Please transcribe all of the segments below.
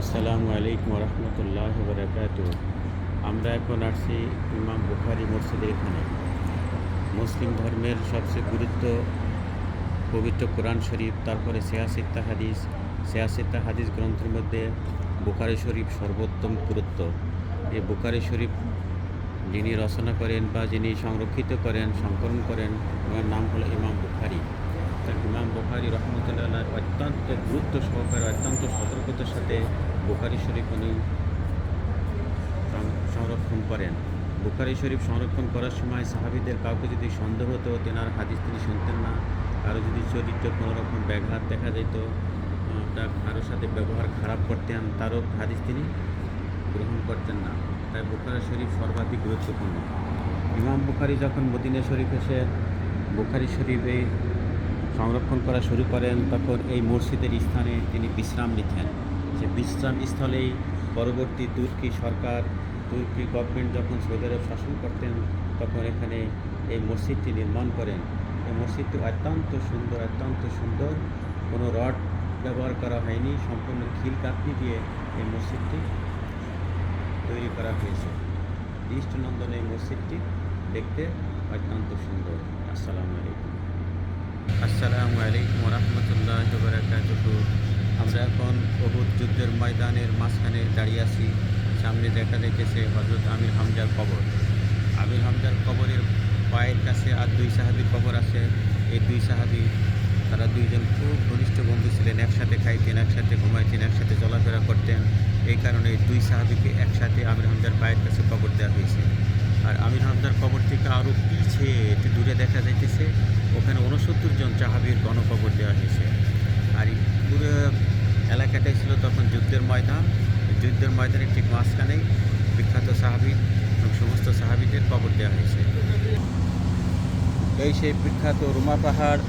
আসসালামু আলাইকুম রহমতুল্লাহ বরকাত আমরা এখন আসছি ইমাম বুখারি মসজিদের এখানে। মুসলিম ধর্মের সবচেয়ে গুরুত্ব পবিত্র কোরআন শরীফ, তারপরে সিয়াসিত্তা হাদিস। সিয়াসিত্তা হাদিস গ্রন্থের মধ্যে বুখারি শরীফ সর্বোত্তম গুরুত্ব। এই বুখারি শরীফ যিনি রচনা করেন বা যিনি সংরক্ষিত করেন, সংকলন করেন, ওনার নাম হলো ইমাম বুখারি। তার ইমাম বুখারি রহমতুল্লাহ অত্যন্ত গুরুত্ব সহকারে, অত্যন্ত সতর্কতার সাথে বুখারি শরীফ উনি সংরক্ষণ করেন। বুখারি শরীফ সংরক্ষণ করার সময় সাহাবিদের কাউকে যদি সন্দেহ হতো, তেনার হাদিস তিনি শুনতেন না। কারও যদি চরিত্র কোনো রকম ব্যাঘাত দেখা যেত তা কারোর সাথে ব্যবহার খারাপ করতেন, তারও হাদিস তিনি গ্রহণ করতেন না। তাই বুখারি শরীফ সর্বাধিক গুরুত্বপূর্ণ। ইমাম বুখারি যখন মদিনা শরীফ এসে, বুখারি শরীফে সংরক্ষণ করা শুরু করেন, তখন এই মসজিদের স্থানে তিনি বিশ্রাম নিতেন। সে বিশ্রাম স্থলেই পরবর্তী তুর্কি সরকার, তুর্কি গভর্নমেন্ট যখন সৌদি আরব শাসন করতেন, তখন এখানে এই মসজিদটি নির্মাণ করেন। এই মসজিদটি অত্যন্ত সুন্দর অত্যন্ত সুন্দর। কোনো রড ব্যবহার করা হয়নি, সম্পূর্ণ খিল কাঠনি দিয়ে এই মসজিদটি তৈরি করা হয়েছে। দৃষ্টনন্দন এই মসজিদটি দেখতে অত্যন্ত সুন্দর। আসসালামু আলাইকুম। আসসালামু আলাইকুম রহমতুল্লাহ বরাকাতুহু আমরা এখন বহুত যুদ্ধের ময়দানের মাঝখানে দাঁড়িয়ে আছি। সামনে দেখা যাইতেছে হজরত আমির হামজার কবর। আমির হামজার কবরের পায়ের কাছে আর দুই সাহাবির কবর আছে। এই দুই সাহাবি, তারা দুইজন খুব ঘনিষ্ঠ বন্ধু ছিলেন, একসাথে খাইতেন, একসাথে ঘুমাইতেন, একসাথে চলাফেরা করতেন। এই কারণে দুই সাহাবিকে একসাথে আমির হামজার পায়ের কাছে কবর দেওয়া হয়েছে। আর আমির হামজার কবর থেকে আরও পিছিয়ে একটু দূরে দেখা যাইতেছে। ওখানে উনসত্তর জন সাহাবির গণকবর দেওয়া হয়েছে। আর এই পুরো এলাকাটাই ছিল তখন যুদ্ধের ময়দান। যুদ্ধের ময়দানের ঠিক মাঝখানেই বিখ্যাত সাহাবি এবং সমস্ত সাহাবিদের কবর দেওয়া হয়েছে। এই সেই বিখ্যাত রুমা পাহাড়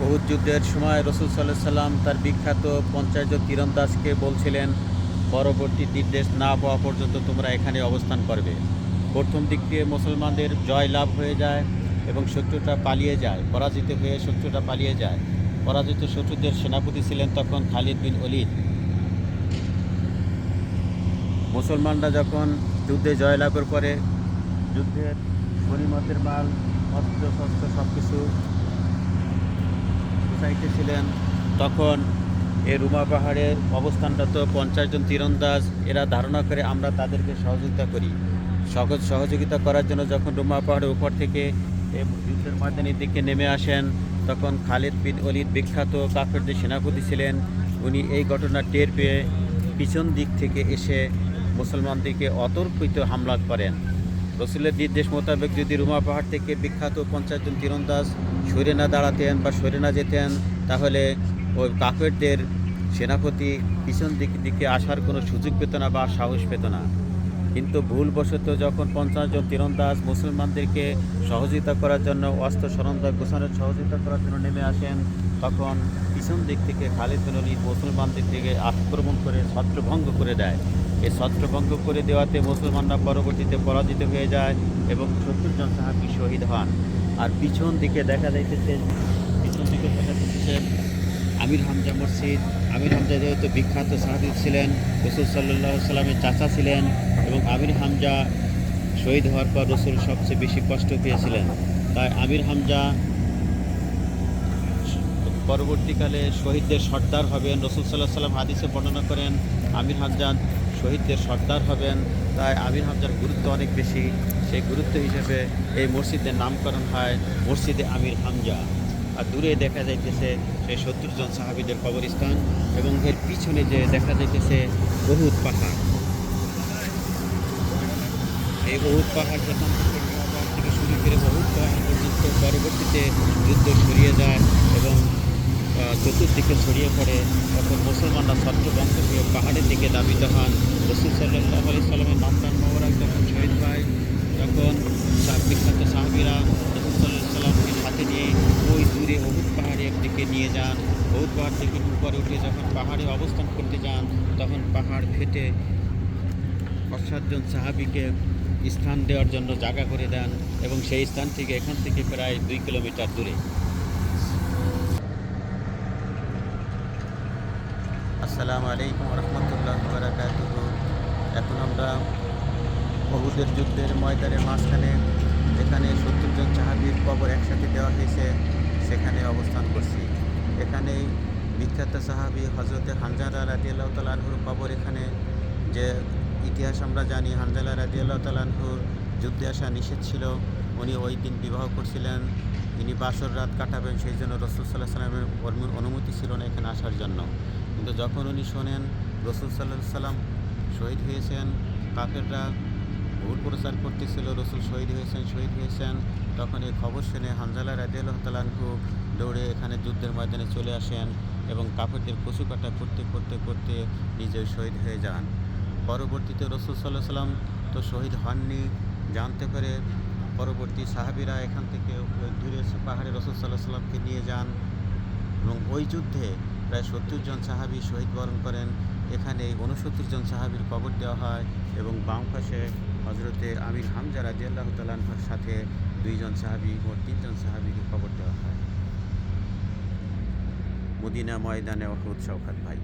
বহুত যুদ্ধের সময় রসুল সাল্লাহ সাল্লাম তার বিখ্যাত পঞ্চাশ জন তীরন্দাজকে বলছিলেন, পরবর্তী নির্দেশ না পাওয়া পর্যন্ত তোমরা এখানে অবস্থান করবে। প্রথম দিক দিয়ে মুসলমানদের জয় লাভ হয়ে যায় এবং শত্রুটা পালিয়ে যায়, পরাজিত হয়ে শত্রুটা পালিয়ে যায়। পরাজিত শত্রুদের সেনাপতি ছিলেন তখন খালিদ বিন অলিদ মুসলমানরা যখন যুদ্ধে জয়লাভের পরে যুদ্ধের গণিমতের মাল, অস্ত্র, শস্ত্র সব কিছু সাইটে ছিলেন, তখন এই রুমা পাহাড়ের অবস্থানটা তো পঞ্চাশ জন তীরন্দাজ, এরা ধারণা করে আমরা তাদেরকে সহযোগিতা করি। সহজ সহযোগিতা করার জন্য যখন রুমা পাহাড়ের উপর থেকে যুদ্ধের ময়দানের দিকে নেমে আসেন, তখন খালিদ বিন অলিদ বিখ্যাত কাফেরদের সেনাপতি ছিলেন। উনি এই ঘটনা টের পেয়ে পিছন দিক থেকে এসে মুসলমানদেরকে অতর্কিত হামলা করেন। রসুলের নির্দেশ মোতাবেক যদি রুমা পাহাড় থেকে বিখ্যাত পঞ্চাশ জন তীরন্দাজ সরে না দাঁড়াতেন বা সরে না যেতেন, তাহলে ওই কাফেরদের সেনাপতি পিছন দিক দিকে আসার কোনো সুযোগ পেত না বা সাহস পেত না। কিন্তু ভুলবশত যখন পঞ্চাশ জন তীরন্দাজ মুসলমানদেরকে সহযোগিতা করার জন্য অস্ত্র সরঞ্জাম গোছানোর সহযোগিতা করার জন্য নেমে আসেন, তখন পিছন দিক থেকে খালিদ বিন ওয়ালিদ মুসলমানদের থেকে আক্রমণ করে ছত্রভঙ্গ করে দেয়। এই ছত্রভঙ্গ করে দেওয়াতে মুসলমানরা পরবর্তীতে পরাজিত হয়ে যায় এবং সত্তর জন সাহাবি শহীদ হন। আর পিছন দিকে দেখা যাইতেছে পিছন দিকে দেখা যাচ্ছে আমির হামজা মসজিদ। আমির হামজা যেহেতু বিখ্যাত সাহাবি ছিলেন, রসুল সাল্লাহ সাল্লামের চাচা ছিলেন এবং আমির হামজা শহীদ হওয়ার পর রসুল সবচেয়ে বেশি কষ্ট পেয়েছিলেন। তাই আমির হামজা পরবর্তীকালে শহীদদের সর্দার হবেন, রসুল সাল্লাহ সাল্লাম হাদিসে বর্ণনা করেন, আমির হামজা শহীদদের সর্দার হবেন। তাই আমির হামজার গুরুত্ব অনেক বেশি। সেই গুরুত্ব হিসেবে এই মসজিদের নামকরণ হয় মসজিদে আমির হামজা। আর দূরে দেখা যাইতেছে সেই সত্তর জন সাহাবিদের কবরস্থান এবং এর পিছনে যে দেখা যাইতেছে বহুত পাহাড়। এই বহুত পাহাড় যখন থেকে শুরু করে বহুত পাহাড় পর্যন্ত পরবর্তীতে যুদ্ধ ছড়িয়ে যায় এবং চতুর্দিকে ছড়িয়ে পড়ে, তখন মুসলমানরা ছত্রভঙ্গ হয়ে পাহাড়ের দিকে দাবিত হন। রসুল সাল্লাহ একদিকে নিয়ে যান। পাহাড় থেকে উপরে উঠে যখন পাহাড়ে অবস্থান করতে যান, তখন পাহাড় ফেটে জন সাহাবিকে স্থান দেওয়ার জন্য জায়গা করে দেন এবং সেই স্থান থেকে এখান থেকে প্রায় দুই কিলোমিটার দূরে। আসসালামু আলাইকুম রহমতুল্লাহ বারাকাতুহ এখন আমরা বহুদের যুদ্ধের ময়দানের মাঝখানে যেখানে সত্তর জন সাহাবির কবর একসাথে দেওয়া হয়েছে। সেখানে অবস্থান করছি। এখানে বিখ্যাত সাহাবি হজরতে হানজালা রাজিয়াল্লাহ তালাহুর কবর এখানে যে ইতিহাস আমরা জানি হানজালা রাজিয়াল্লাহ তালাহুর যুদ্ধে আসা নিষেধ ছিল। উনি ওই দিন বিবাহ করছিলেন। তিনি বাসর রাত কাটাবেন, সেই জন্য রসুল সাল্লাহ সাল্লামের অনু- অনুমতি ছিল না এখানে আসার জন্য। কিন্তু যখন উনি শোনেন, রসুল সাল্লাহ সাল্লাম শহীদ হয়েছেন, কাফেররা প্রচার করতেছিল, রসুল শহীদ হয়েছেন শহীদ হয়েছেন। তখন এই খবর শুনে হানজালা রাজিয়াল্লাহ তালাহু দৌড়ে এখানে যুদ্ধের ময়দানে চলে আসেন এবং কাফেরদের কচু কাটা করতে করতে করতে নিজে শহীদ হয়ে যান। পরবর্তীতে রসুল সাল্লাহ সাল্লাম তো শহীদ হননি। জানতে পেরে পরবর্তী সাহাবিরা এখান থেকে দূরে পাহাড়ে রসুল সাল্লাহ সাল্লামকে নিয়ে যান এবং ওই যুদ্ধে প্রায় সত্তর জন সাহাবি শহীদ বরণ করেন। এখানে উনসত্তর জন সাহাবির কবর দেওয়া হয় এবং বাম পাশে হজরতে আমির হামজা রাজি আল্লাহ তালানহর সাথে দুইজন সাহাবি ও তিনজন সাহাবিকে কবর দেওয়া হয়। মদিনা ময়দানে অহুদ শওকাত ভাই।